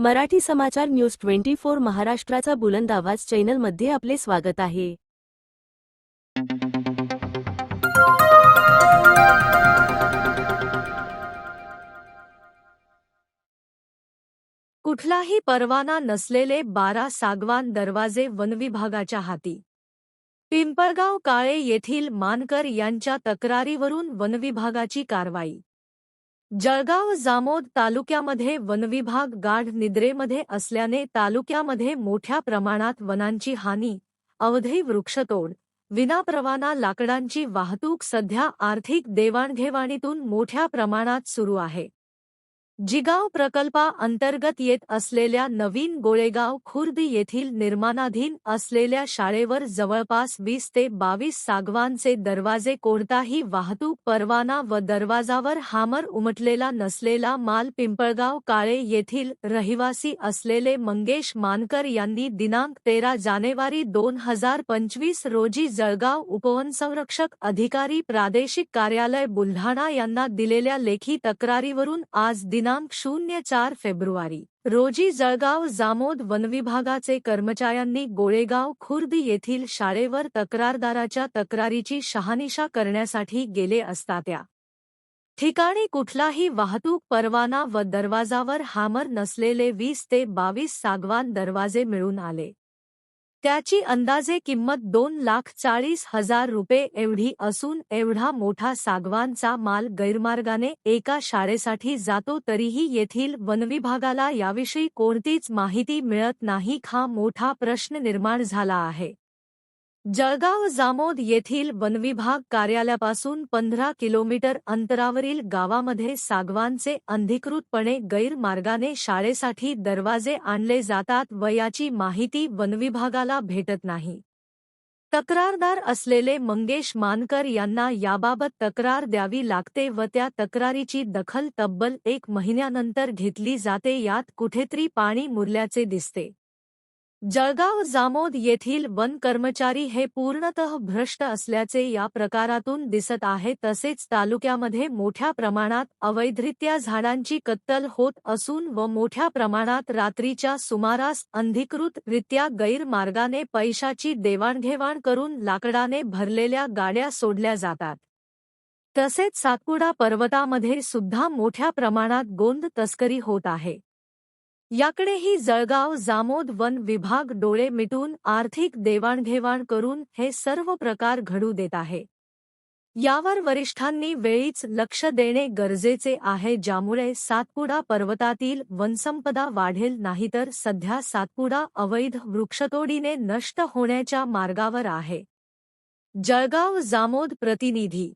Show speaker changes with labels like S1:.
S1: Marathi Samachar news twenty four महाराष्ट्राचा बुलंद आवाज चॅनलमध्ये आपले स्वागत आहे.
S2: कुठलाही परवाना नसलेले बारा सागवान दरवाजे वनविभागाच्या हाती. पिंपळगाव काळे येथील मानकर यांच्या तक्रारीवरून वनविभागाची कारवाई. जळगाव जामोद तालुक्यामध्ये वनविभाग गाढ निद्रेमध्ये असल्याने तालुक्यामध्ये मोठ्या प्रमाणात वनांची हानी, अवधी वृक्षतोड, विनाप्रवाना लाकडांची वाहतूक सध्या आर्थिक देवाणेवाणीत मोठ्या प्रमाणात सुरू आहे. जिगाव प्रकल्पा अंतर्गत येत असलेल्या नवीन गोळेगाव खुर्द येथील निर्माणाधीन असलेल्या शाळेवर जवळपास वीस ते बावीस सागवानचे दरवाजे कोणताही वाहतूक परवाना व दरवाजावर हामर उमटलेला नसलेला माल पिंपळगाव काळे येथील रहिवासी असलेले मंगेश मानकर यांनी दिनांक तेरा जानेवारी दोन हजार पंचवीस रोजी जळगाव उपवनसंरक्षक अधिकारी प्रादेशिक कार्यालय बुलढाणा यांना दिलेल्या लेखी तक्रारीवरून आज दिनांक शून्य चार फेब्रुवारी. रोजी जळगाव जामोद वनविभागाचे कर्मचाऱ्यांनी गोळेगाव खुर्द येथील शाळेवर तक्रारदाराच्या तक्रारीची शहानिशा करण्यासाठी गेले असता त्या. ठिकाणी कुठलाही वाहतूक परवाना व दरवाजावर हामर नसलेले वीस ते बावीस सागवान दरवाजे मिळून आले. त्याची अंदाजे किंमत दोन लाख चाळीस हजार रुपये एवढी असून एवढा मोठा सागवानचा माल गैरमार्गाने एका शाळेसाठी जातो तरीही येथील वनविभागाला याविषयी कोणतीच माहिती मिळत नाही. हा मोठा प्रश्न निर्माण झाला आहे. जळगाव जामोद येथील वनविभाग कार्यालयापासून पंधरा किलोमीटर अंतरावरील गावामध्ये सागवानचे अंधिकृतपणे गैरमार्गाने शाळेसाठी दरवाजे आणले जातात व याची माहिती वनविभागाला भेटत नाही. तक्रारदार असलेले मंगेश मानकर यांना याबाबत तक्रार द्यावी लागते व त्या तक्रारीची दखल तब्बल एक महिन्यानंतर घेतली जाते. यात कुठेतरी पाणी मुरल्याचे दिसते. जळगाव जामोद येथील वन कर्मचारी हे पूर्णतः भ्रष्ट असल्याचे या प्रकारातून दिसत आहे. तसेच तालुक्यामध्ये मोठ्या प्रमाणात अवैधरित्या झाडांची कत्तल होत असून व मोठ्या प्रमाणात रात्रीच्या सुमारास अंधिकृतरित्या गैरमार्गाने पैशाची देवाणघेवाण करून लाकडाने भरलेल्या गाड्या सोडल्या जातात. तसेच सातपुडा पर्वतामध्ये सुद्धा मोठ्या प्रमाणात गोंद तस्करी होत आहे. याकडेही जळगाव जामोद वन विभाग डोळे मिटून आर्थिक देवाणघेवाण करून हे सर्व प्रकार घडू देत आहे. यावर वरिष्ठांनी वेळीच लक्ष देणे गरजेचे आहे ज्यामुळे सातपुडा पर्वतातील वनसंपदा वाढेल नाहीतर सध्या सातपुडा अवैध वृक्षतोडीने नष्ट होण्याच्या मार्गावर आहे. जळगाव जामोद प्रतिनिधी